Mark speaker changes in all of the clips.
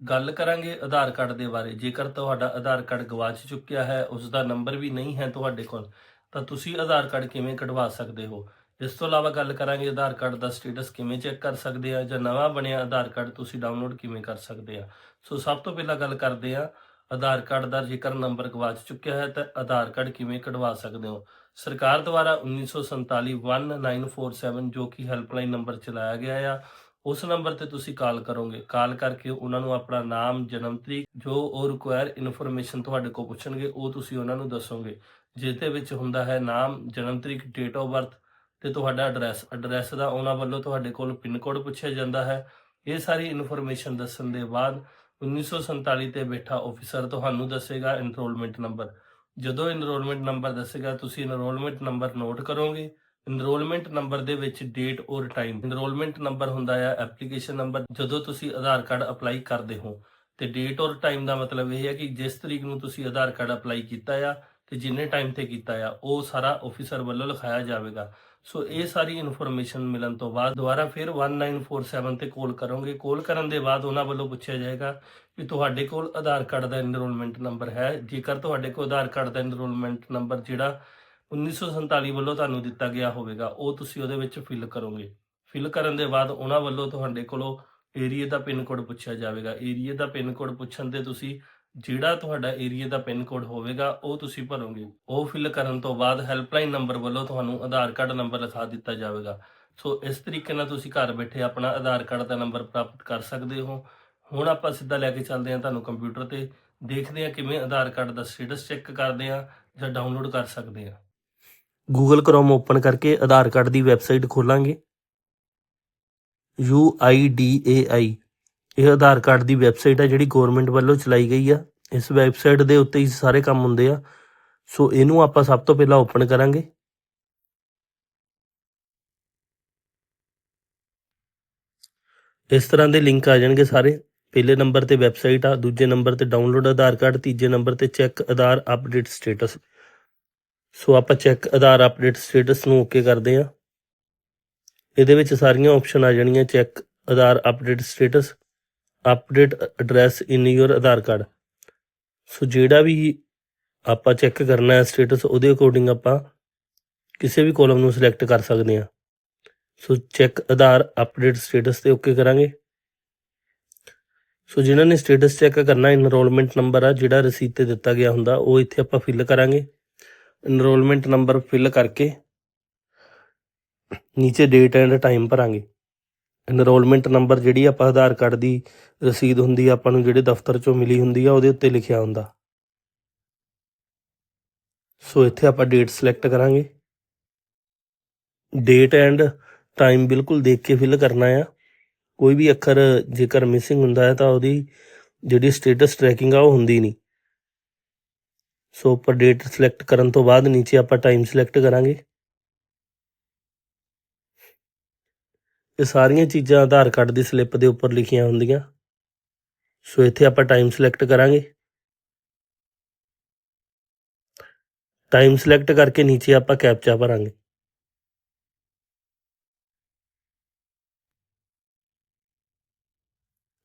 Speaker 1: ਗੱਲ ਕਰਾਂਗੇ ਆਧਾਰ ਕਾਰਡ ਦੇ ਬਾਰੇ। ਜੇਕਰ ਤੁਹਾਡਾ ਆਧਾਰ ਕਾਰਡ ਗਵਾਚ ਚੁੱਕਿਆ ਹੈ ਉਸ ਦਾ ਨੰਬਰ ਵੀ ਨਹੀਂ ਹੈ ਤੁਹਾਡੇ ਕੋਲ, ਤਾਂ ਤੁਸੀਂ ਆਧਾਰ ਕਾਰਡ ਕਿਵੇਂ ਕਢਵਾ ਸਕਦੇ ਹੋ? ਇਸ ਤੋਂ ਇਲਾਵਾ ਗੱਲ ਕਰਾਂਗੇ ਆਧਾਰ ਕਾਰਡ ਦਾ ਸਟੇਟਸ ਕਿਵੇਂ ਚੈੱਕ ਕਰ ਸਕਦੇ ਆ ਜਾਂ ਨਵਾਂ ਬਣਿਆ ਆਧਾਰ ਕਾਰਡ ਤੁਸੀਂ ਡਾਊਨਲੋਡ ਕਿਵੇਂ ਕਰ ਸਕਦੇ ਆ। ਸੋ ਸਭ ਤੋਂ ਪਹਿਲਾਂ ਗੱਲ ਕਰਦੇ ਆ, ਆਧਾਰ ਕਾਰਡ ਦਾ ਜੇਕਰ ਨੰਬਰ ਗਵਾਚ ਚੁੱਕਿਆ ਹੈ, ਤਾਂ ਆਧਾਰ ਕਾਰਡ ਕਿਵੇਂ ਕਢਵਾ ਸਕਦੇ ਹੋ? ਸਰਕਾਰ ਦੁਆਰਾ 1947 1947 ਜੋ ਕਿ ਹੈਲਪਲਾਈਨ ਨੰਬਰ ਚਲਾਇਆ ਗਿਆ ਆ ਉਸ ਨੰਬਰ ਤੇ ਤੁਸੀਂ ਕਾਲ ਕਰੋਗੇ। ਕਾਲ ਕਰਕੇ ਉਹਨਾਂ ਨੂੰ ਆਪਣਾ ਨਾਮ, ਜਨਮ ਤਰੀਕ, ਜੋ ਉਹ ਰਿਕੁਆਇਰ ਇਨਫੋਰਮੇਸ਼ਨ ਤੁਹਾਡੇ ਕੋਲ ਪੁੱਛਣਗੇ, ਉਹ ਤੁਸੀਂ ਉਹਨਾਂ ਨੂੰ ਦੱਸੋਗੇ। ਜਿਸ ਦੇ ਵਿੱਚ ਹੁੰਦਾ ਹੈ ਨਾਮ, ਜਨਮ ਤਰੀਕ ਡੇਟ ਆਫ ਬਰਥ ਤੇ ਤੁਹਾਡਾ ਐਡਰੈਸ ਐਡਰੈਸ ਦਾ ਉਹਨਾਂ ਵੱਲੋਂ ਤੁਹਾਡੇ ਕੋਲ ਪਿਨ ਕੋਡ ਪੁੱਛਿਆ ਜਾਂਦਾ ਹੈ। ਇਹ ਸਾਰੀ ਇਨਫੋਰਮੇਸ਼ਨ ਦੱਸਣ ਦੇ ਬਾਅਦ 1947 ਤੇ ਬੈਠਾ ਆਫੀਸਰ ਤੁਹਾਨੂੰ ਦੱਸੇਗਾ ਐਨਰੋਲਮੈਂਟ ਨੰਬਰ ਜਦੋਂ ਐਨਰੋਲਮੈਂਟ ਨੰਬਰ ਦੱਸੇਗਾ, ਤੁਸੀਂ ਐਨਰੋਲਮੈਂਟ ਨੰਬਰ ਨੋਟ ਕਰੋਗੇ। ਇਨਰੋਲਮੈਂਟ ਨੰਬਰ ਦੇ ਵਿੱਚ ਡੇਟ ਔਰ ਟਾਈਮ ਐਨਰੋਲਮੈਂਟ ਨੰਬਰ ਹੁੰਦਾ ਹੈ ਐਪਲੀਕੇਸ਼ਨ ਨੰਬਰ ਜਦੋਂ ਤੁਸੀਂ ਆਧਾਰ ਕਾਰਡ ਅਪਲਾਈ ਕਰਦੇ ਹੋ, ਤੇ ਡੇਟ ਔਰ ਟਾਈਮ ਦਾ ਮਤਲਬ ਇਹ ਹੈ ਕਿ ਜਿਸ ਤਰੀਕ ਨੂੰ ਤੁਸੀਂ ਆਧਾਰ ਕਾਰਡ ਅਪਲਾਈ ਕੀਤਾ ਆ, ਤੇ ਜਿੰਨੇ ਟਾਈਮ ਤੇ ਕੀਤਾ ਆ, ਉਹ ਸਾਰਾ ਆਫੀਸਰ ਵੱਲੋਂ ਲਿਖਾਇਆ ਜਾਵੇਗਾ। ਸੋ ਇਹ ਸਾਰੀ ਇਨਫੋਰਮੇਸ਼ਨ ਮਿਲਣ ਤੋਂ ਬਾਅਦ ਦੁਬਾਰਾ ਫਿਰ 1947 ਤੇ ਕਾਲ ਕਰੋਗੇ। ਕਾਲ ਕਰਨ ਦੇ ਬਾਅਦ ਉਹਨਾਂ ਵੱਲੋਂ ਪੁੱਛਿਆ ਜਾਏਗਾ ਕਿ ਤੁਹਾਡੇ ਕੋਲ ਆਧਾਰ ਕਾਰਡ ਦਾ ਇਨਰੋਲਮੈਂਟ ਨੰਬਰ ਹੈ। ਜੇਕਰ ਤੁਹਾਡੇ ਕੋਲ ਆਧਾਰ ਕਾਰਡ ਦਾ ਇਨਰੋਲਮੈਂਟ ਨੰਬਰ ਜਿਹੜਾ 1947 ਵੱਲੋਂ ਤੁਹਾਨੂੰ ਦਿੱਤਾ ਗਿਆ ਹੋਵੇਗਾ, ਉਹ ਤੁਸੀਂ ਉਹਦੇ ਵਿੱਚ ਫਿਲ ਕਰੋਗੇ। ਫਿਲ ਕਰਨ ਦੇ ਬਾਅਦ ਉਹਨਾਂ ਵੱਲੋਂ ਤੁਹਾਡੇ ਕੋਲੋਂ ਏਰੀਆ ਦਾ ਪਿੰਨ ਕੋਡ ਪੁੱਛਿਆ ਜਾਵੇਗਾ। ਏਰੀਆ ਦਾ ਪਿੰਨ ਕੋਡ ਪੁੱਛਣ ਤੇ ਤੁਸੀਂ ਜਿਹੜਾ ਤੁਹਾਡਾ ਏਰੀਆ ਦਾ ਪਿੰਨ ਕੋਡ ਹੋਵੇਗਾ, ਉਹ ਤੁਸੀਂ ਭਰੋਗੇ। ਉਹ ਫਿਲ ਕਰਨ ਤੋਂ ਬਾਅਦ ਹੈਲਪਲਾਈਨ ਨੰਬਰ ਵੱਲੋਂ ਤੁਹਾਨੂੰ ਆਧਾਰ ਕਾਰਡ ਨੰਬਰ ਲਿਖਾ ਦਿੱਤਾ ਜਾਵੇਗਾ। ਸੋ ਇਸ ਤਰੀਕੇ ਨਾਲ ਤੁਸੀਂ ਘਰ ਬੈਠੇ ਆਪਣਾ ਆਧਾਰ ਕਾਰਡ ਦਾ ਨੰਬਰ ਪ੍ਰਾਪਤ ਕਰ ਸਕਦੇ ਹੋ। ਹੁਣ ਆਪਾਂ ਸਿੱਧਾ ਲੈ ਕੇ ਚੱਲਦੇ ਹਾਂ ਤੁਹਾਨੂੰ ਕੰਪਿਊਟਰ ਤੇ। ਦੇਖਦੇ ਹਾਂ ਕਿਵੇਂ ਆਧਾਰ ਕਾਰਡ ਦਾ ਸਟੇਟਸ ਚੈੱਕ ਕਰਦੇ ਹਾਂ ਜਾਂ ਡਾਊਨਲੋਡ ਕਰ ਸਕਦੇ ਹਾਂ। ਗੂਗਲ ਕ੍ਰੋਮ ਓਪਨ ਕਰਕੇ ਆਧਾਰ ਕਾਰਡ ਦੀ ਵੈਬਸਾਈਟ ਖੋਲਾਂਗੇ। UIDAI ਇਹ ਆਧਾਰ ਕਾਰਡ ਦੀ ਵੈਬਸਾਈਟ ਹੈ ਜਿਹੜੀ ਗਵਰਨਮੈਂਟ ਵੱਲੋਂ ਚਲਾਈ ਗਈ ਆ। ਇਸ ਵੈਬਸਾਈਟ ਦੇ ਉੱਤੇ ਹੀ ਸਾਰੇ ਕੰਮ ਹੁੰਦੇ ਆ। ਸੋ ਇਹਨੂੰ ਆਪਾਂ ਸਭ ਤੋਂ ਪਹਿਲਾਂ ਓਪਨ ਕਰਾਂਗੇ। ਇਸ ਤਰ੍ਹਾਂ ਦੇ ਲਿੰਕ ਆ ਜਾਣਗੇ ਸਾਰੇ। ਪਹਿਲੇ ਨੰਬਰ ਤੇ ਵੈਬਸਾਈਟ ਆ, ਦੂਜੇ ਨੰਬਰ ਤੇ ਡਾਊਨਲੋਡ ਆਧਾਰ ਕਾਰਡ ਤੀਜੇ ਨੰਬਰ ਤੇ check Aadhaar update status so ਆਪਾਂ ਚੈੱਕ ਆਧਾਰ ਅਪਡੇਟ ਸਟੇਟਸ ਨੂੰ ਓਕੇ ਕਰਦੇ ਆ ਇਹਦੇ ਵਿੱਚ ਸਾਰੀਆਂ ਆਪਸ਼ਨ ਆ ਜਾਣੀਆਂ check Aadhaar update status update address in your Aadhaar card so ਜਿਹੜਾ ਵੀ ਆਪਾਂ ਚੈੱਕ ਕਰਨਾ ਹੈ ਸਟੇਟਸ ਉਹਦੇ ਅਕੋਰਡਿੰਗ ਆਪਾਂ ਕਿਸੇ ਵੀ ਕਾਲਮ ਨੂੰ ਸਿਲੈਕਟ ਕਰ ਸਕਦੇ ਹਾਂ। So check Aadhaar update status ਤੇ ਓਕੇ ਕਰਾਂਗੇ। ਸੋ ਜਿਨ੍ਹਾਂ ਨੇ ਸਟੇਟਸ ਚੈੱਕ ਕਰਨਾ ਇਨਰੋਲਮੈਂਟ ਨੰਬਰ ਆ, ਜਿਹੜਾ ਰਸੀਦ ਤੇ ਦਿੱਤਾ ਗਿਆ ਹੁੰਦਾ, ਉਹ ਇੱਥੇ ਆਪਾਂ ਫਿਲ ਕਰਾਂਗੇ। ਇਨਰੋਲਮੈਂਟ ਨੰਬਰ ਫਿਲ ਕਰਕੇ ਨੀਚੇ ਡੇਟ ਐਂਡ ਟਾਈਮ ਭਰਾਂਗੇ। ਇਨਰੋਲਮੈਂਟ ਨੰਬਰ ਜਿਹੜੀ ਆਪਾਂ ਆਧਾਰ ਕਾਰਡ ਦੀ ਰਸੀਦ ਹੁੰਦੀ ਆ, ਆਪਾਂ ਨੂੰ ਜਿਹੜੇ ਦਫ਼ਤਰ ਚੋਂ ਮਿਲੀ ਹੁੰਦੀ ਆ, ਉਹਦੇ ਉੱਤੇ ਲਿਖਿਆ ਹੁੰਦਾ। ਸੋ ਇੱਥੇ ਆਪਾਂ ਡੇਟ ਸਿਲੈਕਟ ਕਰਾਂਗੇ। ਡੇਟ ਐਂਡ ਟਾਈਮ ਬਿਲਕੁਲ ਦੇਖ ਕੇ ਫਿਲ ਕਰਨਾ ਆ। ਕੋਈ ਵੀ ਅੱਖਰ ਜੇਕਰ ਮਿਸਿੰਗ ਹੁੰਦਾ ਹੈ ਤਾਂ ਉਹਦੀ ਜਿਹੜੀ ਸਟੇਟਸ ਟਰੈਕਿੰਗ ਆ, ਉਹ ਹੁੰਦੀ ਨਹੀਂ। ਸੋ ਉੱਪਰ ਡੇਟ ਸਿਲੈਕਟ ਕਰਨ ਤੋਂ ਬਾਅਦ ਨੀਚੇ ਆਪਾਂ ਟਾਈਮ ਸਿਲੈਕਟ ਕਰਾਂਗੇ। ਇਹ ਸਾਰੀਆਂ ਚੀਜ਼ਾਂ ਆਧਾਰ ਕਾਰਡ ਦੀ ਸਲਿੱਪ ਦੇ ਉੱਪਰ ਲਿਖੀਆਂ ਹੁੰਦੀਆਂ। ਸੋ ਇੱਥੇ ਆਪਾਂ ਟਾਈਮ ਸਿਲੈਕਟ ਕਰਾਂਗੇ। ਟਾਈਮ ਸਿਲੈਕਟ ਕਰਕੇ ਨੀਚੇ ਆਪਾਂ ਕੈਪਚਾ ਭਰਾਂਗੇ।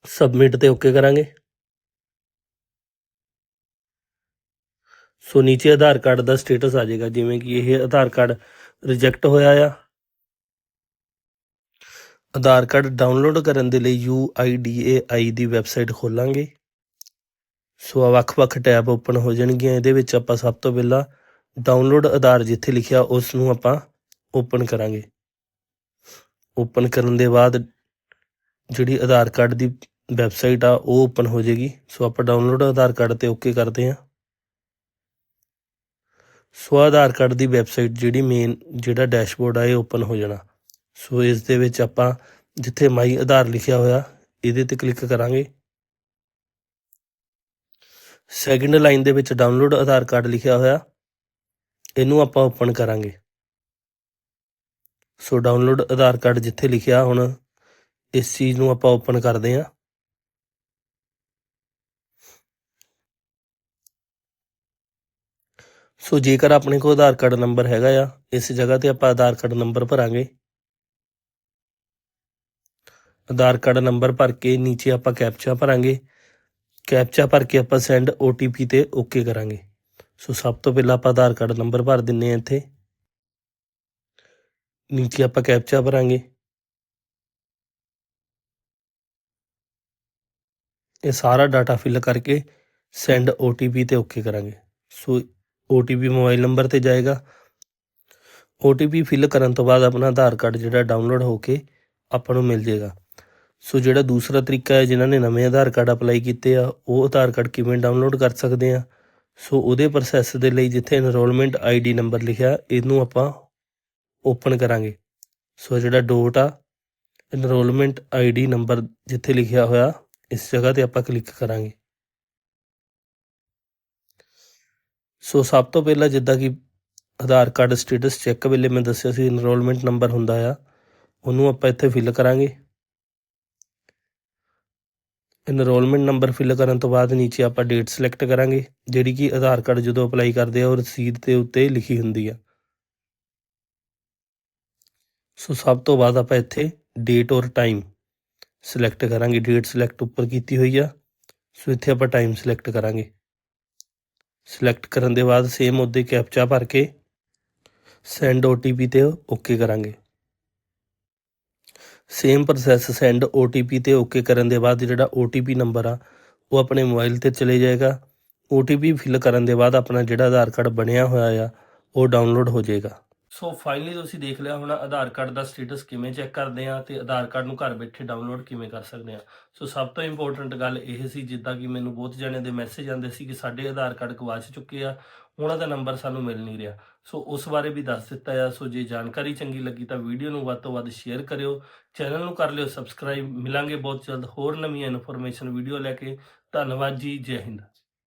Speaker 1: ਸਬਮਿਟ ਤੇ ਓਕੇ ਕਰਾਂਗੇ। ਸੋ ਨੀਚੇ ਆਧਾਰ ਕਾਰਡ ਦਾ ਸਟੇਟਸ ਆ ਜਾਏਗਾ, ਜਿਵੇਂ ਕਿ ਇਹ ਆਧਾਰ ਕਾਰਡ ਰਿਜੈਕਟ ਹੋਇਆ ਆ। ਆਧਾਰ ਕਾਰਡ ਡਾਊਨਲੋਡ ਕਰਨ ਦੇ ਲਈ UIDAI ਦੀ ਵੈਬਸਾਈਟ ਖੋਲਾਂਗੇ। ਸੋ ਆ ਵੱਖ-ਵੱਖ ਟੈਬ ਓਪਨ ਹੋ ਜਾਣਗੀਆਂ, ਇਹਦੇ ਵਿੱਚ ਆਪਾਂ ਸਭ ਤੋਂ ਪਹਿਲਾਂ ਡਾਊਨਲੋਡ ਆਧਾਰ ਜਿੱਥੇ ਲਿਖਿਆ ਉਸ ਨੂੰ ਆਪਾਂ ਓਪਨ ਕਰਾਂਗੇ। ਓਪਨ ਕਰਨ ਦੇ ਬਾਅਦ ਜਿਹੜੀ ਆਧਾਰ ਕਾਰਡ ਦੀ ਵੈਬਸਾਈਟ ਆ, ਉਹ ਓਪਨ ਹੋ ਜਾਏਗੀ। ਸੋ ਆਪਾਂ ਡਾਊਨਲੋਡ ਆਧਾਰ ਕਾਰਡ ਤੇ ਓਕੇ ਕਰਦੇ ਹਾਂ ਸੋ ਆਧਾਰ ਕਾਰਡ ਦੀ ਵੈਬਸਾਈਟ ਜਿਹੜੀ ਮੇਨ ਜਿਹੜਾ ਡੈਸ਼ਬੋਰਡ ਆ, ਇਹ ਓਪਨ ਹੋ ਜਾਣਾ। ਸੋ ਇਸ ਦੇ ਵਿੱਚ ਆਪਾਂ ਜਿੱਥੇ ਮਾਈ ਆਧਾਰ ਲਿਖਿਆ ਹੋਇਆ, ਇਹਦੇ ਤੇ ਕਲਿੱਕ ਕਰਾਂਗੇ। ਸੈਕਿੰਡ ਲਾਈਨ ਦੇ ਵਿੱਚ ਡਾਊਨਲੋਡ ਆਧਾਰ ਕਾਰਡ ਲਿਖਿਆ ਹੋਇਆ, ਇਹਨੂੰ ਆਪਾਂ ਓਪਨ ਕਰਾਂਗੇ। ਸੋ ਡਾਊਨਲੋਡ ਆਧਾਰ ਕਾਰਡ ਜਿੱਥੇ ਲਿਖਿਆ ਹੁਣ, ਇਸ ਚੀਜ਼ ਨੂੰ ਆਪਾਂ ਓਪਨ ਕਰਦੇ ਹਾਂ। ਸੋ ਜੇਕਰ ਆਪਣੇ ਕੋਲ ਆਧਾਰ ਕਾਰਡ ਨੰਬਰ ਹੈਗਾ ਆ, ਇਸ ਜਗ੍ਹਾ ਤੇ ਆਪਾਂ ਆਧਾਰ ਕਾਰਡ ਨੰਬਰ ਭਰਾਂਗੇ। ਆਧਾਰ ਕਾਰਡ ਨੰਬਰ ਭਰ ਕੇ ਨੀਚੇ ਆਪਾਂ ਕੈਪਚਾ ਭਰਾਂਗੇ। ਕੈਪਚਾ ਭਰ ਕੇ ਆਪਾਂ ਸੈਂਡ OTP ਤੇ ਓਕੇ ਕਰਾਂਗੇ। ਸੋ ਸਭ ਤੋਂ ਪਹਿਲਾਂ ਆਪਾਂ ਆਧਾਰ ਕਾਰਡ ਨੰਬਰ ਭਰ ਦਿੰਨੇ ਆ ਇੱਥੇ। ਨੀਚੇ ਆਪਾਂ ਕੈਪਚਾ ਭਰਾਂਗੇ। ਇਹ ਸਾਰਾ ਡਾਟਾ ਫਿਲ ਕਰਕੇ ਸੈਂਡ OTP ਤੇ ਓਕੇ ਕਰਾਂਗੇ। ਸੋ OTP ਮੋਬਾਈਲ ਨੰਬਰ ਤੇ ਜਾਏਗਾ। OTP ਫਿਲ ਕਰਨ ਤੋਂ ਬਾਅਦ ਆਪਣਾ ਆਧਾਰ ਕਾਰਡ ਜਿਹੜਾ ਡਾਊਨਲੋਡ ਹੋ ਕੇ ਆਪਾਂ ਨੂੰ ਮਿਲ ਜਾਏਗਾ ਸੋ ਜਿਹੜਾ ਦੂਸਰਾ ਤਰੀਕਾ ਹੈ, ਜਿਨ੍ਹਾਂ ਨੇ ਨਵੇਂ ਆਧਾਰ ਕਾਰਡ ਅਪਲਾਈ ਕੀਤੇ ਆ, ਉਹ ਆਧਾਰ ਕਾਰਡ ਕਿਵੇਂ ਡਾਊਨਲੋਡ ਕਰ ਸਕਦੇ ਆ? ਸੋ ਉਹਦੇ ਪ੍ਰੋਸੈਸ ਦੇ ਲਈ ਜਿੱਥੇ ਐਨਰੋਲਮੈਂਟ ਆਈਡੀ ਨੰਬਰ ਲਿਖਿਆ, ਇਹਨੂੰ ਆਪਾਂ ਓਪਨ ਕਰਾਂਗੇ। ਸੋ ਜਿਹੜਾ ਡੋਟ ਆ ਐਨਰੋਲਮੈਂਟ ਆਈਡੀ ਨੰਬਰ ਜਿੱਥੇ ਲਿਖਿਆ ਹੋਇਆ, ਇਸ ਜਗ੍ਹਾ ਤੇ ਆਪਾਂ ਕਲਿੱਕ ਕਰਾਂਗੇ। ਸੋ ਸਭ ਤੋਂ ਪਹਿਲਾਂ ਜਿੱਦਾਂ ਕਿ ਆਧਾਰ ਕਾਰਡ ਸਟੇਟਸ ਚੈੱਕ ਵੇਲੇ ਮੈਂ ਦੱਸਿਆ ਸੀ ਇਨਰੋਲਮੈਂਟ ਨੰਬਰ ਹੁੰਦਾ ਆ, ਉਹਨੂੰ ਆਪਾਂ ਇੱਥੇ ਫਿਲ ਕਰਾਂਗੇ। ਇਨਰੋਲਮੈਂਟ ਨੰਬਰ ਫਿਲ ਕਰਨ ਤੋਂ ਬਾਅਦ ਨੀਚੇ ਆਪਾਂ ਡੇਟ ਸਿਲੈਕਟ ਕਰਾਂਗੇ, ਜਿਹੜੀ ਕਿ ਆਧਾਰ ਕਾਰਡ ਜਦੋਂ ਅਪਲਾਈ ਕਰਦੇ ਆ, ਉਹ ਰਸੀਦ ਦੇ ਉੱਤੇ ਲਿਖੀ ਹੁੰਦੀ ਆ। ਸੋ ਸਭ ਤੋਂ ਬਾਅਦ ਆਪਾਂ ਇੱਥੇ ਡੇਟ ਔਰ ਟਾਈਮ ਸਿਲੈਕਟ ਕਰਾਂਗੇ ਡੇਟ ਸਿਲੈਕਟ ਉੱਪਰ ਕੀਤੀ ਹੋਈ ਆ। ਸੋ ਇੱਥੇ ਆਪਾਂ ਟਾਈਮ ਸਿਲੈਕਟ ਕਰਾਂਗੇ। ਸਿਲੈਕਟ ਕਰਨ ਦੇ ਬਾਅਦ ਸੇਮ ਉਹਦੇ ਕੈਪਚਾ ਭਰ ਕੇ ਸੈਂਡ OTP ਤੇ ਓਕੇ ਕਰਾਂਗੇ। ਸੇਮ ਪ੍ਰੋਸੈਸ ਸੈਂਡ OTP ਤੇ ਓਕੇ ਕਰਨ ਦੇ ਬਾਅਦ ਜਿਹੜਾ OTP ਨੰਬਰ ਆ, ਉਹ ਆਪਣੇ ਮੋਬਾਈਲ ਤੇ ਚਲੇ ਜਾਏਗਾ। OTP ਫਿਲ ਕਰਨ ਦੇ ਬਾਅਦ ਆਪਣਾ ਜਿਹੜਾ ਆਧਾਰ ਕਾਰਡ ਬਣਿਆ ਹੋਇਆ ਆ, ਉਹ ਡਾਊਨਲੋਡ ਹੋ ਜਾਏਗਾ। ਸੋ ਫਾਈਨਲੀ ਤੁਸੀਂ ਦੇਖ ਲਿਆ ਹੋਣਾ ਆਧਾਰ ਕਾਰਡ ਦਾ ਸਟੇਟਸ ਕਿਵੇਂ ਚੈੱਕ ਕਰਦੇ ਆ ਤੇ ਆਧਾਰ ਕਾਰਡ ਨੂੰ ਘਰ ਬੈਠੇ ਡਾਊਨਲੋਡ ਕਿਵੇਂ ਕਰ ਸਕਦੇ ਆ। ਸੋ ਸਭ ਤੋਂ ਇੰਪੋਰਟੈਂਟ ਗੱਲ ਇਹ ਸੀ ਜਿੱਦਾਂ ਕਿ ਮੈਨੂੰ ਬਹੁਤ ਜਣਿਆਂ ਦੇ ਮੈਸੇਜ ਆਉਂਦੇ ਸੀ ਕਿ ਸਾਡੇ ਆਧਾਰ ਕਾਰਡ ਗਵਾਚ ਚੁੱਕੇ ਆ, ਉਹਨਾਂ ਦਾ ਨੰਬਰ ਸਾਨੂੰ ਮਿਲ ਨਹੀਂ ਰਿਹਾ। ਸੋ ਉਸ ਬਾਰੇ ਵੀ ਦੱਸ ਦਿੱਤਾ ਆ। ਸੋ ਜੇ ਜਾਣਕਾਰੀ ਚੰਗੀ ਲੱਗੀ ਤਾਂ ਵੀਡੀਓ ਨੂੰ ਵੱਧ ਤੋਂ ਵੱਧ ਸ਼ੇਅਰ ਕਰਿਓ। ਚੈਨਲ ਨੂੰ ਕਰ ਲਿਓ ਸਬਸਕ੍ਰਾਈਬ ਮਿਲਾਂਗੇ ਬਹੁਤ ਜਲਦ ਹੋਰ ਨਵੀਆਂ ਇਨਫੋਰਮੇਸ਼ਨ ਵੀਡੀਓ ਲੈ ਕੇ। ਧੰਨਵਾਦ ਜੀ, ਜੈ ਹਿੰਦ।